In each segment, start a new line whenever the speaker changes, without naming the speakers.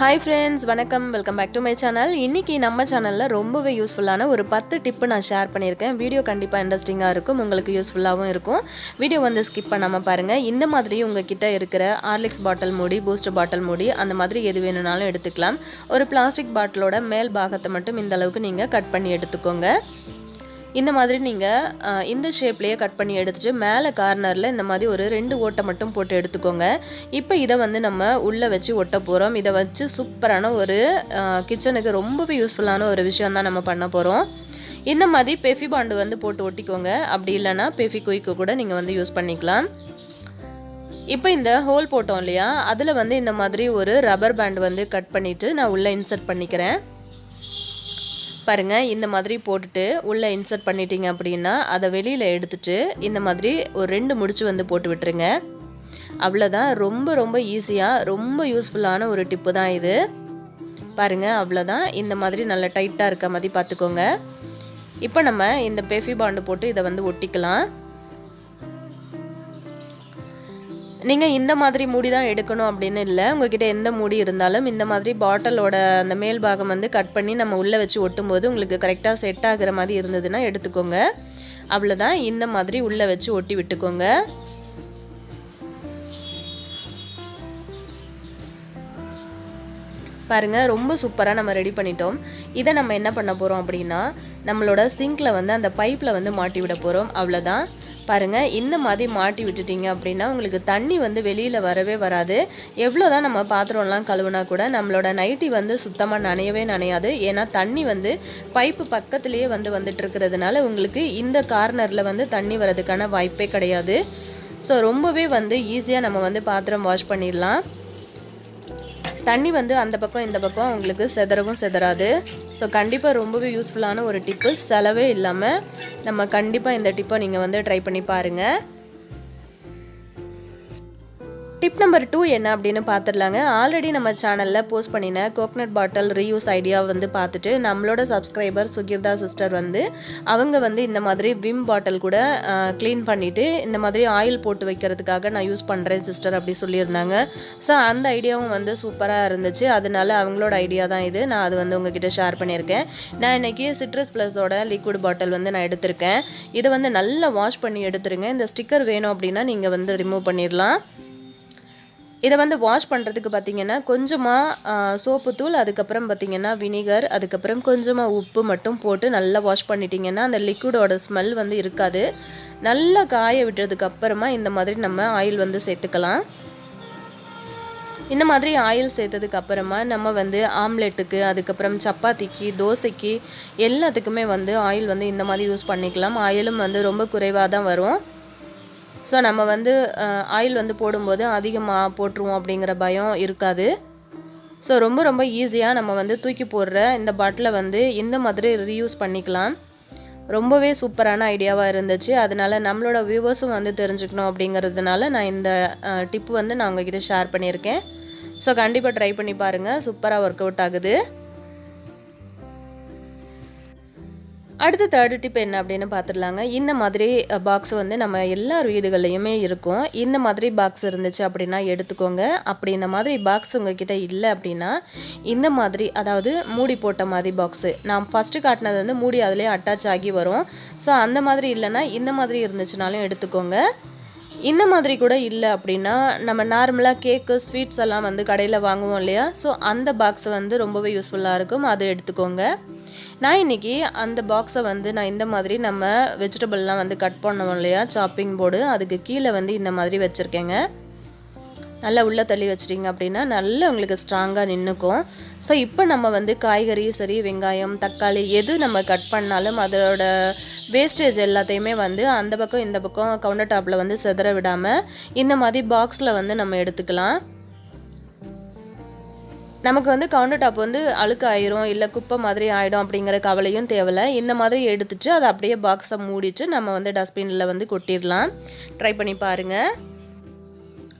Hi friends வணக்கம். Welcome back to my channel இன்றைக்கி நம்ம சேனலில் ரொம்பவே யூஸ்ஃபுல்லான ஒரு பத்து டிப்பு நான் ஷேர் பண்ணியிருக்கேன். வீடியோ கண்டிப்பாக இன்ட்ரெஸ்டிங்காக இருக்கும். உங்களுக்கு யூஸ்ஃபுல்லாகவும் இருக்கும். வீடியோ வந்து ஸ்கிப் பண்ணாமல் பாருங்கள் இந்த மாதிரி கிட்டே இருக்கிற ஆர்லிக்ஸ் பாட்டில் மூடி பூஸ்டர் பாட்டில் மூடி அந்த மாதிரி எது வேணும்னாலும் எடுத்துக்கலாம். ஒரு பிளாஸ்டிக் பாட்டிலோட மேல் பாகத்தை மட்டும் இந்த அளவுக்கு நீங்கள் கட் பண்ணி எடுத்துக்கோங்க. இந்த மாதிரி நீங்கள் இந்த ஷேப்லேயே கட் பண்ணி எடுத்துட்டு மேலே கார்னரில் இந்த மாதிரி ஒரு ரெண்டு ஓட்டை மட்டும் போட்டு எடுத்துக்கோங்க. இப்போ இதை வந்து நம்ம உள்ளே வச்சு ஒட்ட போகிறோம் இதை வச்சு சூப்பரான ஒரு கிச்சனுக்கு ரொம்பவே யூஸ்ஃபுல்லான ஒரு விஷயம் தான் நம்ம பண்ண போகிறோம் இந்த மாதிரி பெஃபி பாண்டு வந்து போட்டு ஒட்டிக்கோங்க. அப்படி இல்லைன்னா பெஃபி குயிக்கு கூட நீங்கள் வந்து யூஸ் பண்ணிக்கலாம். இப்போ இந்த ஹோல் போட்டோம் இல்லையா? அதில் வந்து இந்த மாதிரி ஒரு ரப்பர் பேண்ட் வந்து கட் பண்ணிவிட்டு நான் உள்ளே இன்சர்ட் பண்ணிக்கிறேன். பாருங்கள் இந்த மாதிரி போட்டுட்டு உள்ளே இன்சர்ட் பண்ணிட்டீங்க அப்படின்னா அதை வெளியில் எடுத்துட்டு இந்த மாதிரி ஒரு ரெண்டு முடிச்சு வந்து போட்டு விட்டுருங்க. அவ்வளோதான் ரொம்ப ரொம்ப ஈஸியாக ரொம்ப யூஸ்ஃபுல்லான ஒரு டிப்பு தான் இது. பாருங்கள் அவ்வளோதான் இந்த மாதிரி நல்லா டைட்டாக இருக்க மாதிரி பார்த்துக்கோங்க. இப்போ நம்ம இந்த பெஃபி பாண்டு போட்டு இதை வந்து ஒட்டிக்கலாம். நீங்கள் இந்த மாதிரி மூடி தான் எடுக்கணும் அப்படின்னு இல்லை. உங்ககிட்ட எந்த மூடி இருந்தாலும் இந்த மாதிரி பாட்டிலோட அந்த மேல் பாகம் வந்து கட் பண்ணி நம்ம உள்ளே வச்சு ஒட்டும்போது உங்களுக்கு கரெக்டாக செட் ஆகிற மாதிரி இருந்ததுன்னா எடுத்துக்கோங்க. அவ்வளோதான் இந்த மாதிரி உள்ளே வச்சு ஒட்டி விட்டுக்கோங்க. பாருங்கள் ரொம்ப சூப்பராக நம்ம ரெடி பண்ணிட்டோம். இதை நம்ம என்ன பண்ண போகிறோம் அப்படின்னா நம்மளோட சிங்கில் வந்து அந்த பைப்பில் வந்து மாட்டி விட போகிறோம் அவ்வளோதான் பாருங்கள் இந்த மாதிரி மாட்டி விட்டுட்டீங்க அப்படின்னா உங்களுக்கு தண்ணி வந்து வெளியில் வரவே வராது. எவ்வளோ தான் நம்ம பாத்திரம்லாம் கழுவுனா கூட நம்மளோட நைட்டி வந்து சுத்தமாக நனையவே நனையாது. ஏன்னா தண்ணி வந்து பைப்பு பக்கத்துலேயே வந்து வந்துட்டு இருக்கிறதுனால உங்களுக்கு இந்த கார்னரில் வந்து தண்ணி வரதுக்கான வாய்ப்பே கிடையாது. ஸோ ரொம்பவே வந்து ஈஸியாக நம்ம வந்து பாத்திரம் வாஷ் பண்ணிடலாம். தண்ணி வந்து அந்த பக்கம் இந்த பக்கம் உங்களுக்கு செதறவும் செதறாது. ஸோ கண்டிப்பாக ரொம்பவே யூஸ்ஃபுல்லான ஒரு டிப்பு செலவே இல்லாமல் நம்ம கண்டிப்பாக இந்த டிப்பை நீங்கள் வந்து ட்ரை பண்ணி பாருங்கள் டிப் நம்பர் டூ என்ன அப்படின்னு பார்த்துடலாங்க. ஆல்ரெடி நம்ம சேனலில் போஸ்ட் பண்ணின கோக்னட் பாட்டில் ரீயூஸ் ஐடியா வந்து பார்த்துட்டு நம்மளோட சப்ஸ்கிரைபர் சுகிர்தா சிஸ்டர் வந்து அவங்க வந்து இந்த மாதிரி விம் பாட்டில் கூட க்ளீன் பண்ணிவிட்டு இந்த மாதிரி ஆயில் போட்டு வைக்கிறதுக்காக நான் யூஸ் பண்ணுறேன் சிஸ்டர் அப்படி சொல்லியிருந்தாங்க. ஸோ அந்த ஐடியாவும் வந்து சூப்பராக இருந்துச்சு. அதனால அவங்களோட ஐடியா தான் இது. நான் அது வந்து உங்ககிட்ட ஷேர் பண்ணியிருக்கேன். நான் இன்றைக்கி சிட்ரஸ் ப்ளஸோட லிக்விட் பாட்டில் வந்து நான் எடுத்திருக்கேன். இதை வந்து நல்லா வாஷ் பண்ணி எடுத்துருங்க. இந்த ஸ்டிக்கர் வேணும் அப்படின்னா நீங்கள் வந்து ரிமூவ் பண்ணிடலாம். இதை வந்து வாஷ் பண்ணுறதுக்கு பார்த்தீங்கன்னா கொஞ்சமாக சோப்பு தூள் அதுக்கப்புறம் பார்த்தீங்கன்னா வினிகர் அதுக்கப்புறம் கொஞ்சமாக உப்பு மட்டும் போட்டு நல்லா வாஷ் பண்ணிட்டீங்கன்னா அந்த லிக்விடோட ஸ்மெல் வந்து இருக்காது. நல்லா காய விட்டதுக்கு அப்புறமா இந்த மாதிரி நம்ம ஆயில் வந்து சேர்த்துக்கலாம். இந்த மாதிரி ஆயில் சேர்த்ததுக்கு அப்புறமா நம்ம வந்து ஆம்லெட்டுக்கு அதுக்கப்புறம் சப்பாத்திக்கு தோசைக்கு எல்லாத்துக்குமே வந்து ஆயில் வந்து இந்த மாதிரி யூஸ் பண்ணிக்கலாம். ஆயிலும் வந்து ரொம்ப குறைவாக தான் வரும். ஸோ நம்ம வந்து ஆயில் வந்து போடும்போது அதிகமாக போட்டுருவோம் அப்படிங்கிற பயம் இருக்காது. ஸோ ரொம்ப ரொம்ப ஈஸியாக நம்ம வந்து தூக்கி போடுற இந்த பாட்டிலை வந்து இந்த மாதிரி ரீயூஸ் பண்ணிக்கலாம். ரொம்பவே சூப்பரான ஐடியாவாக இருந்துச்சு. அதனால் நம்மளோட வியூவர்ஸும் வந்து தெரிஞ்சுக்கணும் அப்படிங்கிறதுனால நான் இந்த டிப்பு வந்து நான் உங்ககிட்ட ஷேர் பண்ணியிருக்கேன். ஸோ கண்டிப்பாக ட்ரை பண்ணி பாருங்கள் சூப்பராக ஒர்க் அவுட் ஆகுது. அடுத்த தேர்டு டிப் என்ன அப்படின்னு பார்த்துடலாங்க. இந்த மாதிரி பாக்ஸ் வந்து நம்ம எல்லார் வீடுகள்லையுமே இருக்கும். இந்த மாதிரி பாக்ஸ் இருந்துச்சு அப்படின்னா எடுத்துக்கோங்க. அப்படி இந்த மாதிரி பாக்ஸ் உங்ககிட்ட இல்லை அப்படின்னா இந்த மாதிரி அதாவது மூடி போட்ட மாதிரி பாக்ஸு நான் ஃபஸ்ட்டு காட்டினது வந்து மூடி அதிலே அட்டாச் ஆகி வரும். ஸோ அந்த மாதிரி இல்லைன்னா இந்த மாதிரி இருந்துச்சுனாலும் எடுத்துக்கோங்க. இந்த மாதிரி கூட இல்லை அப்படின்னா நம்ம நார்மலாக கேக்கு ஸ்வீட்ஸ் எல்லாம் வந்து கடையில் வாங்குவோம் இல்லையா? ஸோ அந்த பாக்ஸ் வந்து ரொம்பவே யூஸ்ஃபுல்லாக இருக்கும். அதை எடுத்துக்கோங்க. நான் இன்றைக்கி அந்த பாக்ஸை வந்து நான் இந்த மாதிரி நம்ம வெஜிடபிள்லாம் வந்து கட் பண்ணோம் இல்லையா? சாப்பிங் போர்டு அதுக்கு கீழே வந்து இந்த மாதிரி வச்சுருக்கேங்க. நல்லா உள்ளே தள்ளி வச்சிட்டிங்க அப்படின்னா நல்லா உங்களுக்கு ஸ்ட்ராங்காக நின்றுக்கும் ஸோ இப்போ நம்ம வந்து காய்கறி சரி வெங்காயம் தக்காளி எது நம்ம கட் பண்ணாலும் அதோட வேஸ்டேஜ் எல்லாத்தையுமே வந்து அந்த பக்கம் இந்த பக்கம் கவுண்டர் டாப்பில் வந்து செதற விடாமல் இந்த மாதிரி பாக்ஸில் வந்து நம்ம எடுத்துக்கலாம். நமக்கு வந்து கவுண்டர் டாப் வந்து அழுக்கு ஆயிரும் இல்லை குப்பை மாதிரி ஆகிடும் அப்படிங்கிற கவலையும் தேவையில்லை. இந்த மாதிரி எடுத்துட்டு அதை அப்படியே பாக்ஸை மூடிட்டு நம்ம வந்து டஸ்ட்பினில் வந்து கொட்டிடலாம். ட்ரை பண்ணி பாருங்கள்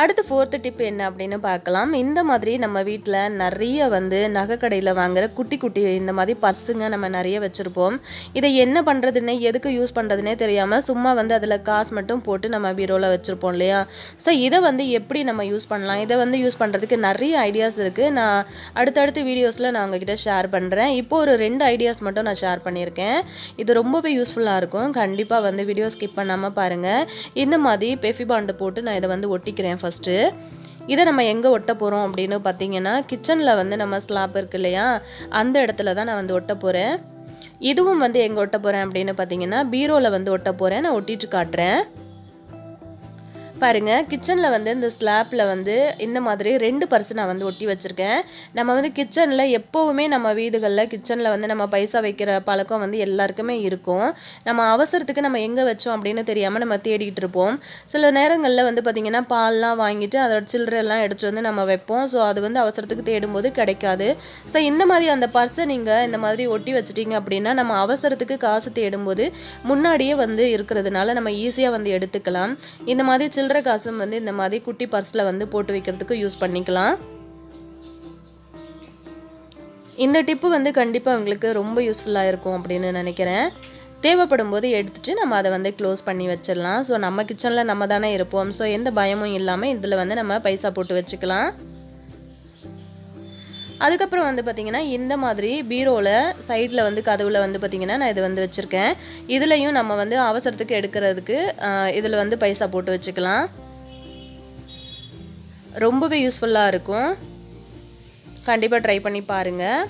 அடுத்து ஃபோர்த்து டிப் என்ன அப்படின்னு பார்க்கலாம். இந்த மாதிரி நம்ம வீட்டில் நிறைய வந்து நகை கடையில் வாங்குற குட்டி குட்டி இந்த மாதிரி பர்ஸுங்க நம்ம நிறைய வச்சுருப்போம். இதை என்ன பண்ணுறதுன்னே எதுக்கு யூஸ் பண்ணுறதுனே தெரியாமல் சும்மா வந்து அதில் காசு மட்டும் போட்டு நம்ம பீரோவில் வச்சுருப்போம் இல்லையா? ஸோ இதை வந்து எப்படி நம்ம யூஸ் பண்ணலாம்? இதை வந்து யூஸ் பண்ணுறதுக்கு நிறைய ஐடியாஸ் இருக்குது நான் அடுத்தடுத்த வீடியோஸில் நான் உங்ககிட்ட ஷேர் பண்ணுறேன் இப்போ ஒரு ரெண்டு ஐடியாஸ் மட்டும் நான் ஷேர் பண்ணியிருக்கேன். இது ரொம்பவே யூஸ்ஃபுல்லாக இருக்கும். கண்டிப்பாக வந்து வீடியோ ஸ்கிப் பண்ணாமல் பாருங்கள் இந்த மாதிரி பெஃபி பாண்டு போட்டு நான் இதை வந்து ஒட்டிக்கிறேன் ஃபஸ்ட்டு இதை நம்ம எங்கே ஒட்ட போகிறோம் அப்படின்னு பார்த்தீங்கன்னா கிச்சனில் வந்து நம்ம ஸ்லாப் இருக்கு இல்லையா? அந்த இடத்துல தான் நான் வந்து ஒட்ட போகிறேன் இதுவும் வந்து எங்கே ஒட்ட போகிறேன் அப்படின்னு பார்த்தீங்கன்னா பீரோவில் வந்து ஒட்ட போகிறேன் நான் ஒட்டிட்டு காட்டுறேன். பாருங்கள் கிச்சனில் வந்து இந்த ஸ்லாப்பில் வந்து இந்த மாதிரி ரெண்டு பர்ஸ் நான் வந்து ஒட்டி வச்சுருக்கேன். நம்ம வந்து கிச்சனில் எப்போவுமே நம்ம வீடுகளில் கிச்சனில் வந்து நம்ம பைசா வைக்கிற பழக்கம் வந்து எல்லாருக்குமே இருக்கும். நம்ம அவசரத்துக்கு நம்ம எங்கே வச்சோம் அப்படின்னு தெரியாமல் நம்ம தேடிக்கிட்டு இருப்போம். சில நேரங்களில் வந்து பார்த்திங்கன்னா பால்லாம் வாங்கிட்டு அதோட சில்லறையெல்லாம் எடுத்து வந்து நம்ம வைப்போம். ஸோ அது வந்து அவசரத்துக்கு தேடும்போது கிடைக்காது. ஸோ இந்த மாதிரி அந்த பர்ஸை நீங்கள் இந்த மாதிரி ஒட்டி வச்சிட்டிங்க அப்படின்னா நம்ம அவசரத்துக்கு காசு தேடும்போது முன்னாடியே வந்து இருக்கிறதுனால நம்ம ஈஸியாக வந்து எடுத்துக்கலாம். இந்த மாதிரி சில்லற காசும் வந்து இந்த மாதிரி குட்டி பர்ஸில் வந்து போட்டு வைக்கிறதுக்கு யூஸ் பண்ணிக்கலாம். இந்த டிப்பு வந்து கண்டிப்பாக உங்களுக்கு ரொம்ப யூஸ்ஃபுல்லாக இருக்கும் அப்படின்னு நினைக்கிறேன். தேவைப்படும் போது எடுத்துட்டு நம்ம அதை வந்து க்ளோஸ் பண்ணி வச்சிடலாம். ஸோ நம்ம கிச்சனில் நம்ம தானே இருப்போம். ஸோ எந்த பயமும் இல்லாமல் இதில் வந்து நம்ம பைசா போட்டு வச்சுக்கலாம். அதுக்கப்புறம் வந்து பார்த்திங்கன்னா இந்த மாதிரி பீரோவில் சைடில் வந்து கதவுல வந்து பார்த்திங்கன்னா நான் இது வந்து வச்சுருக்கேன். இதுலேயும் நம்ம வந்து அவசரத்துக்கு எடுக்கிறதுக்கு இதில் வந்து பைசா போட்டு வச்சுக்கலாம். ரொம்பவே யூஸ்ஃபுல்லாக இருக்கும். கண்டிப்பாக ட்ரை பண்ணி பாருங்கள்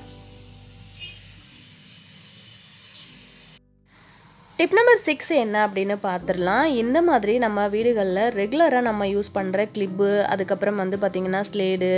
டிப் நம்பர் சிக்ஸ் என்ன அப்படின்னு பார்த்துடலாம் இந்த மாதிரி நம்ம வீடுகளில் ரெகுலராக நம்ம யூஸ் பண்ணுற கிளிப்பு அதுக்கப்புறம் வந்து பார்த்திங்கன்னா ஸ்லேடு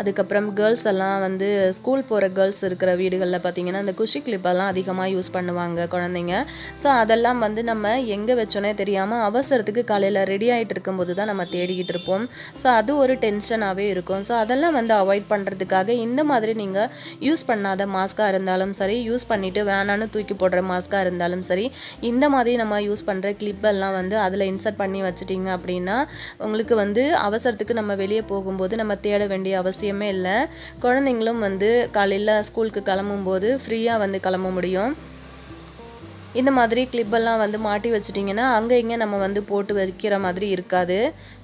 அதுக்கப்புறம் கேர்ள்ஸ் எல்லாம் வந்து ஸ்கூல் போகிற கேர்ள்ஸ் இருக்கிற வீடுகளில் பார்த்திங்கன்னா இந்த குஷி கிளிப்பெல்லாம் அதிகமாக யூஸ் பண்ணுவாங்க குழந்தைங்க. ஸோ அதெல்லாம் வந்து நம்ம எங்கே வச்சோன்னே தெரியாமல் அவசரத்துக்கு காலையில் ரெடி ஆகிட்டு இருக்கும்போது தான் நம்ம தேடிக்கிட்டு இருப்போம். ஸோ அது ஒரு டென்ஷனாகவே இருக்கும். ஸோ அதெல்லாம் வந்து அவாய்ட் பண்ணுறதுக்காக இந்த மாதிரி நீங்கள் யூஸ் பண்ணாத மாஸ்காக இருந்தாலும் சரி யூஸ் பண்ணிவிட்டு வேணான்னு தூக்கி போடுற மாஸ்காக இருந்தாலும் சரி இந்த மாதிரி நம்ம யூஸ் பண்ணுற கிளிப்பெல்லாம் வந்து அதில் இன்சர்ட் பண்ணி வச்சுட்டிங்க அப்படின்னா உங்களுக்கு வந்து அவசரத்துக்கு நம்ம வெளியே போகும்போது நம்ம தேட வேண்டிய அவசியமே இல்லை. குழந்தைங்களும் வந்து காலையில் ஸ்கூலுக்கு கிளம்பும்போது ஃப்ரீயாக வந்து கிளம்ப முடியும். இந்த மாதிரி கிளிப்பெல்லாம் வந்து மாட்டி வச்சிட்டிங்கன்னா அங்கே இங்கே நம்ம வந்து போட்டு வைக்கிற மாதிரி இருக்காது.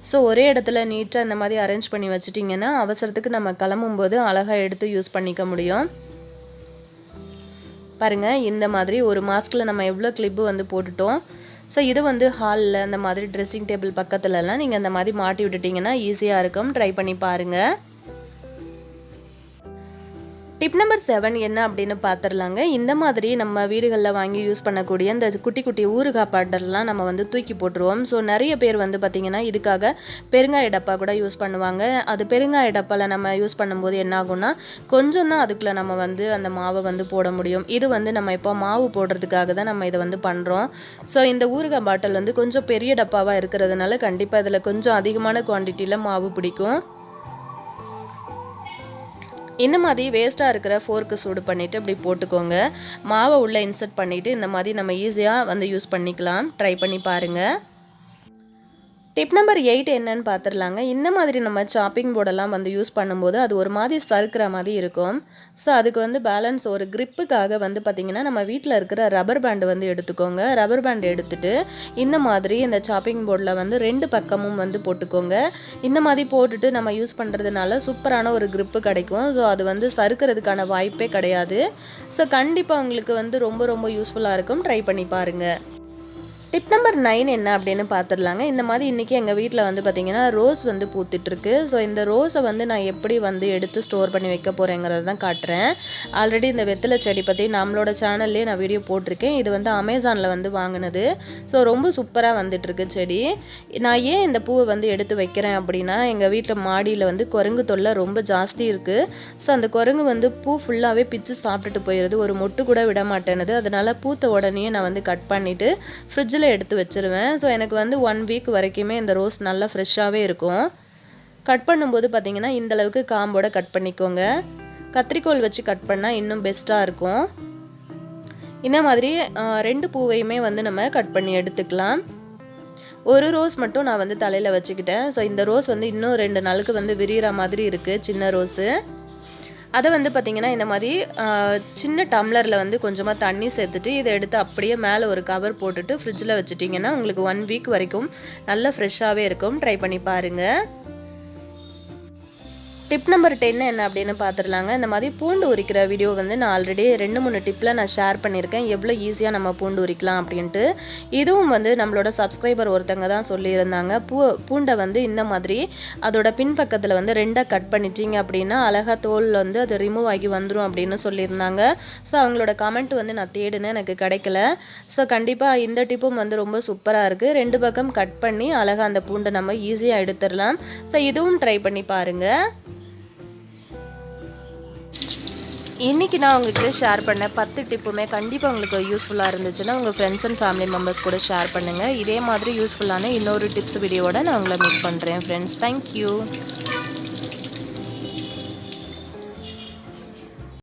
ஸோ ஒரே இடத்துல நீட்டாக இந்த மாதிரி அரேஞ்ச் பண்ணி வச்சிட்டிங்கன்னா அவசரத்துக்கு நம்ம கிளம்பும்போது அழகாக எடுத்து யூஸ் பண்ணிக்க முடியும். பாருங்கள் இந்த மாதிரி ஒரு மாஸ்கில் நம்ம எவ்வளோ கிளிப்பு வந்து போட்டுட்டோம். ஸோ இது வந்து ஹாலில் அந்த மாதிரி ட்ரெஸ்ஸிங் டேபிள் பக்கத்துலலாம் நீங்கள் அந்த மாதிரி மாட்டி விட்டுட்டிங்கன்னா ஈஸியாக இருக்கும். ட்ரை பண்ணி பாருங்கள் டிப் நம்பர் செவன் என்ன அப்படின்னு பார்த்துடலாங்க. இந்த மாதிரி நம்ம வீடுகளில் வாங்கி யூஸ் பண்ணக்கூடிய இந்த குட்டி குட்டி ஊறுகாய் பாட்டெல்லாம் நம்ம வந்து தூக்கி போட்டுருவோம். ஸோ நிறைய பேர் வந்து பார்த்திங்கன்னா இதுக்காக பெருங்காய டப்பா கூட யூஸ் பண்ணுவாங்க. அது பெருங்காய டப்பாவில் நம்ம யூஸ் பண்ணும்போது என்ன ஆகும்னா கொஞ்சம் தான் அதுக்குள்ளே நம்ம வந்து அந்த மாவை வந்து போட முடியும். இது வந்து நம்ம இப்போ மாவு போடுறதுக்காக தான் நம்ம இதை வந்து பண்ணுறோம் ஸோ இந்த ஊறுகாய் பாட்டில் வந்து கொஞ்சம் பெரிய டப்பாவாக இருக்கிறதுனால கண்டிப்பாக இதில் கொஞ்சம் அதிகமான குவான்டிட்டியில் மாவு பிடிக்கும். இந்த மாதிரி வேஸ்ட்டாக இருக்கிற ஃபோர்க்கு சூடு பண்ணிவிட்டு அப்படி போட்டுக்கோங்க. மாவை உள்ளே இன்சர்ட் பண்ணிவிட்டு இந்த மாதிரி நம்ம ஈஸியாக வந்து யூஸ் பண்ணிக்கலாம். ட்ரை பண்ணி பாருங்கள் டிப் நம்பர் எயிட் என்னன்னு பார்த்துடலாங்க. இந்த மாதிரி நம்ம சாப்பிங் போர்டெல்லாம் வந்து யூஸ் பண்ணும்போது அது ஒரு மாதிரி சறுக்கிற மாதிரி இருக்கும். ஸோ அதுக்கு வந்து பேலன்ஸ் ஒரு கிரிப்புக்காக வந்து பார்த்திங்கன்னா நம்ம வீட்டில் இருக்கிற ரப்பர் பேண்டு வந்து எடுத்துக்கோங்க. ரப்பர் பேண்ட் எடுத்துட்டு இந்த மாதிரி இந்த சாப்பிங் போர்டில் வந்து ரெண்டு பக்கமும் வந்து போட்டுக்கோங்க. இந்த மாதிரி போட்டுட்டு நம்ம யூஸ் பண்ணுறதுனால சூப்பரான ஒரு கிரிப்பு கிடைக்கும். ஸோ அது வந்து சறுக்கிறதுக்கான வாய்ப்பே கிடையாது. ஸோ கண்டிப்பாக உங்களுக்கு வந்து ரொம்ப ரொம்ப யூஸ்ஃபுல்லாக இருக்கும். ட்ரை பண்ணி பாருங்கள் டிப் நம்பர் நைன் என்ன அப்படின்னு பார்த்துடலாங்க. இந்த மாதிரி இன்றைக்கி எங்கள் வீட்டில் வந்து பார்த்திங்கன்னா ரோஸ் வந்து பூத்துட்ருக்கு ஸோ இந்த ரோஸை வந்து நான் எப்படி வந்து எடுத்து ஸ்டோர் பண்ணி வைக்க போகிறேங்கிறத தான் காட்டுறேன். ஆல்ரெடி இந்த வெத்தலை செடி பற்றி நம்மளோட சேனல்லே நான் வீடியோ போட்டிருக்கேன். இது வந்து அமேசானில் வந்து வாங்கினது. ஸோ ரொம்ப சூப்பராக வந்துட்டுருக்கு செடி. நான் ஏன் இந்த பூவை வந்து எடுத்து வைக்கிறேன் அப்படின்னா எங்கள் வீட்டில் மாடியில் வந்து குரங்கு தொல்லை ரொம்ப ஜாஸ்தி இருக்குது ஸோ அந்த குரங்கு வந்து பூ ஃபுல்லாகவே பிச்சு சாப்பிட்டுட்டு போயிடுது. ஒரு மொட்டு கூட விட மாட்டேனுது அதனால் பூத்த உடனே நான் வந்து கட் பண்ணிவிட்டு ஃப்ரிட்ஜில் எடுத்து வச்சிருவேன். ஸோ எனக்கு வந்து ஒன் வீக் வரைக்குமே இந்த ரோஸ் நல்லா ஃப்ரெஷ்ஷாகவே இருக்கும். கட் பண்ணும்போது பார்த்தீங்கன்னா இந்தளவுக்கு காம்போட கட் பண்ணிக்கோங்க. கத்திரிக்கோல் வச்சு கட் பண்ணால் இன்னும் பெஸ்ட்டாக இருக்கும். இந்த மாதிரி ரெண்டு பூவையுமே வந்து நம்ம கட் பண்ணி எடுத்துக்கலாம். ஒரு ரோஸ் மட்டும் நான் வந்து தலையில் வச்சுக்கிட்டேன். ஸோ இந்த ரோஸ் வந்து இன்னும் ரெண்டு நாளுக்கு வந்து விரிகிற மாதிரி இருக்குது சின்ன ரோஸு. அதை வந்து பார்த்திங்கன்னா இந்த மாதிரி சின்ன டம்ளரில் வந்து கொஞ்சமாக தண்ணி சேர்த்துட்டு இதை எடுத்து அப்படியே மேலே ஒரு கவர் போட்டுட்டு ஃப்ரிட்ஜில் வச்சுட்டிங்கன்னா உங்களுக்கு ஒன் வீக் வரைக்கும் நல்லா ஃப்ரெஷ்ஷாகவே இருக்கும். ட்ரை பண்ணி பாருங்கள் டிப் நம்பர் டென் என்ன அப்படின்னு பார்த்துடலாங்க. இந்த மாதிரி பூண்டு உரிக்கிற வீடியோ வந்து நான் ஆல்ரெடி ரெண்டு மூணு டிப்பில் நான் ஷேர் பண்ணியிருக்கேன். எவ்வளோ ஈஸியாக நம்ம பூண்டு உரிக்கலாம் அப்படின்ட்டு. இதுவும் வந்து நம்மளோட சப்ஸ்கிரைபர் ஒருத்தங்க தான் சொல்லியிருந்தாங்க. பூ பூண்டை வந்து இந்த மாதிரி அதோட பின்பக்கத்தில் வந்து ரெண்டாக கட் பண்ணிட்டீங்க அப்படின்னா அழகாக தோல் வந்து அது ரிமூவ் ஆகி வந்துடும் அப்படின்னு சொல்லியிருந்தாங்க. ஸோ அவங்களோட கமெண்ட் வந்து நான் தேடுனேன். எனக்கு கிடைக்கல. ஸோ கண்டிப்பாக இந்த டிப்பும் வந்து ரொம்ப சூப்பராக இருக்குது ரெண்டு பக்கம் கட் பண்ணி அழகாக அந்த பூண்டை நம்ம ஈஸியாக எடுத்துடலாம். ஸோ இதுவும் ட்ரை பண்ணி பாருங்கள் இன்றைக்கி நான் உங்ககிட்ட ஷேர் பண்ண பத்து டிப்புமே கண்டிப்பாக உங்களுக்கு யூஸ்ஃபுல்லாக இருந்துச்சுன்னா உங்கள் ஃப்ரெண்ட்ஸ் அண்ட் ஃபேமிலி மெம்பர்ஸ் கூட ஷேர் பண்ணுங்கள் இதே மாதிரி யூஸ்ஃபுல்லான இன்னொரு டிப்ஸ் வீடியோவோட நான் உங்களை மீட் பண்ணுறேன் ஃப்ரெண்ட்ஸ் தேங்க்யூ